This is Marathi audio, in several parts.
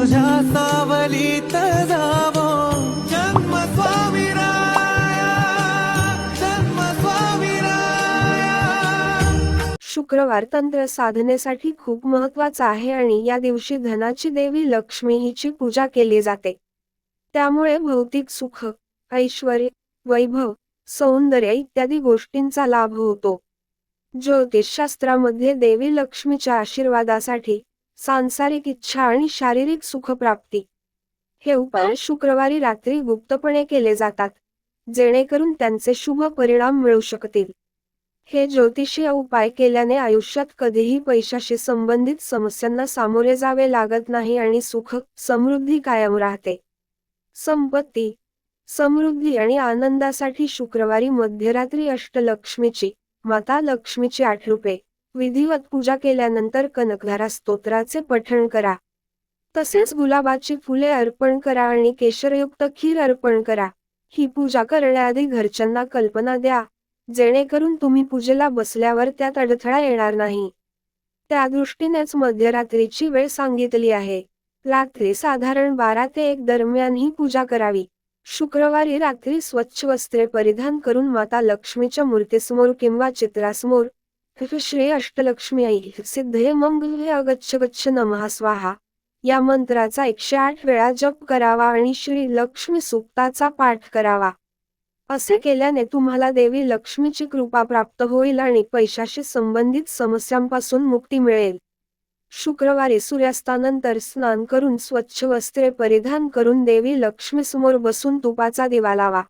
तुझ्या सावलीत जावो. जन्म स्वामी जन्म स्वामी शुक्रवार तंत्र साधनेसाठी खूप महत्त्वाचा आहे आणि या दिवशी धनाची देवी लक्ष्मी हिची पूजा केली जाते. त्यामुळे भौतिक सुख ऐश्वर वैभव सौंदर्य इत्यादी गोष्टींचा लाभ होतो. ज्योतिषशास्त्रामध्ये देवी लक्ष्मीच्या आशीर्वादासाठी सांसारिक इच्छा आणि शारीरिक सुखप्राप्ती. हे उपाय शुक्रवारी रात्री गुप्तपणे केले जातात जेणेकरून त्यांचे शुभ परिणाम मिळू शकतील. हे ज्योतिषीय उपाय केल्याने आयुष्यात कधीही पैशाशी संबंधित समस्यांना सामोरे जावे लागत नाही आणि सुख समृद्धी कायम राहते. संपत्ती समृद्धी आणि आनंदासाठी शुक्रवारी मध्यरात्री अष्टलक्ष्मीची माता लक्ष्मीची आठ रुपये विधिवत पूजा केल्यानंतर कनकधारा स्तोत्राचे पठण करा. तसेच गुलाबाची फुले अर्पण करा आणि केशरयुक्त खीर अर्पण करा. ही पूजा करण्याआधी घरच्यांना कल्पना द्या जेणेकरून तुम्ही पूजेला बसल्यावर त्यात अडथळा येणार नाही. त्या दृष्टीनेच मध्यरात्रीची वेळ सांगितली आहे. रात्री साधारण बारा ते एक दरम्यान ही पूजा करावी. शुक्रवारी रात्री स्वच्छ वस्त्रे परिधान करून माता लक्ष्मीच्या मूर्तीसमोर किंवा चित्रासमोर श्री अष्टलक्ष्मी आई. सिद्धे मंगले अगच्छ गच्छ नमः स्वाहा. या मंत्राचा एकशे आठ वेळा जप करावा आणि श्री लक्ष्मी सुक्ताचा पाठ करावा. असे केल्याने तुम्हाला देवी लक्ष्मीची कृपा प्राप्त होईल आणि पैशाशी संबंधित समस्यांपासून मुक्ती मिळेल. शुक्रवारी सूर्यास्तानंतर स्नान करून स्वच्छ वस्त्रे परिधान करून देवी लक्ष्मीसमोर बसून तुपाचा दिवा लावा.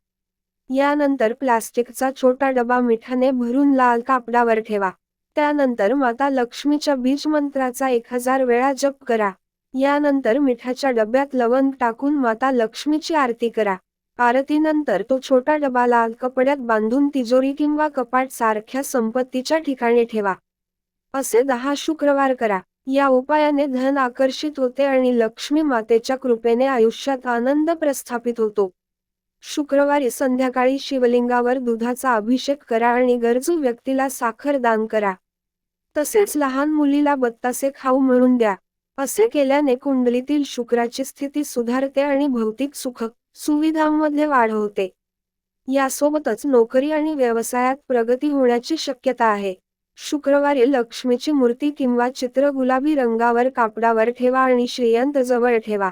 यानंतर प्लास्टिकचा छोटा डबा मिठाने भरून लाल कापडावर ठेवा. त्यानंतर माता लक्ष्मीच्या बीज मंत्राचा एक हजार वेळा जप करा. यानंतर मिठाच्या डब्यात लवंग टाकून माता लक्ष्मीची आरती करा. आरतीनंतर तो छोटा डबा लाल कपड्यात बांधून तिजोरी किंवा कपाट सारख्या संपत्तीच्या ठिकाणी ठेवा. असे दहा शुक्रवार करा. या उपायाने धन आकर्षित होते आणि लक्ष्मी मातेच्या कृपेने आयुष्यात आनंद प्रस्थापित होतो. शुक्रवारी संध्याकाळी शिवलिंगावर दुधाचा अभिषेक करा आणि गरजू व्यक्तीला साखर दान करा. तसेच लहान मुलीला बत्तासे खाऊ म्हणून द्या. असे केल्याने कुंडलीतील शुक्राची स्थिती सुधारते आणि भौतिक सुख सुविधांमध्ये वाढ होते यासोबतच नोकरी आणि व्यवसायात प्रगती होण्याची शक्यता आहे. शुक्रवारी लक्ष्मीची मूर्ती किंवा चित्र गुलाबी रंगावर कापडावर ठेवा आणि श्रीयंत जवळ ठेवा.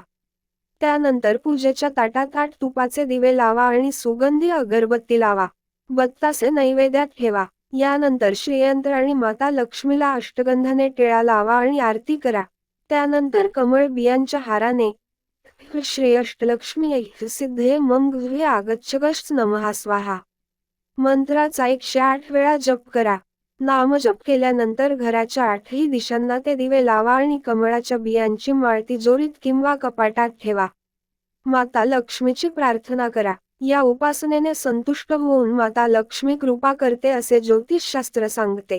त्यानंतर पूजेच्या ताटात तुपाचे दिवे लावा आणि सुगंधी अगरबत्ती लावा. बत्तासे नैवेद्यात ठेवा. यानंतर श्रीयंत्र आणि माता लक्ष्मीला अष्टगंधाने टिळा लावा आणि आरती करा. त्यानंतर कमळ बियांच्या हाराने श्री अष्टलक्ष्मी सिद्धे मंग आगच्छगश्च नमः स्वाहा. मंत्राचा एकशे आठ वेळा जप करा. नामजप केल्यानंतर घराच्या आठही दिशांना ते दिवे लावा आणि कमळाच्या बियांची माळ तिजोरीत किंवा कपाटात ठेवा. माता लक्ष्मीची प्रार्थना करा. या उपासनेने संतुष्ट होऊन माता लक्ष्मी कृपा करते असे ज्योतिषशास्त्र सांगते.